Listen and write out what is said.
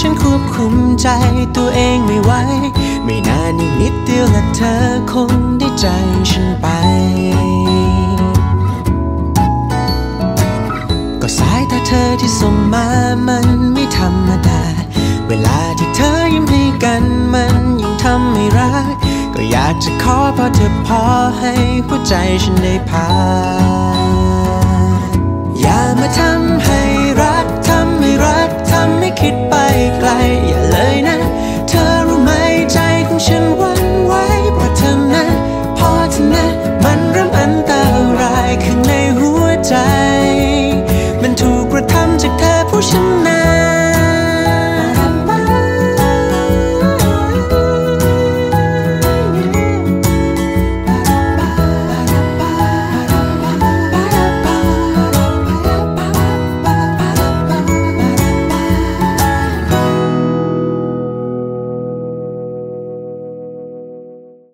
ฉันควบคุมใจตัวเองไม่ไหว ไม่นานอีกนิดเดียวและเธอคงได้ใจฉันไป ก็สายตาเธอที่ส่งมามันไม่ธรรมดา เวลาที่เธอยิ้มให้กันมันยิ่งทำให้รัก ก็อยากจะขอพอเธอพอให้หัวใจฉันได้พัก ocean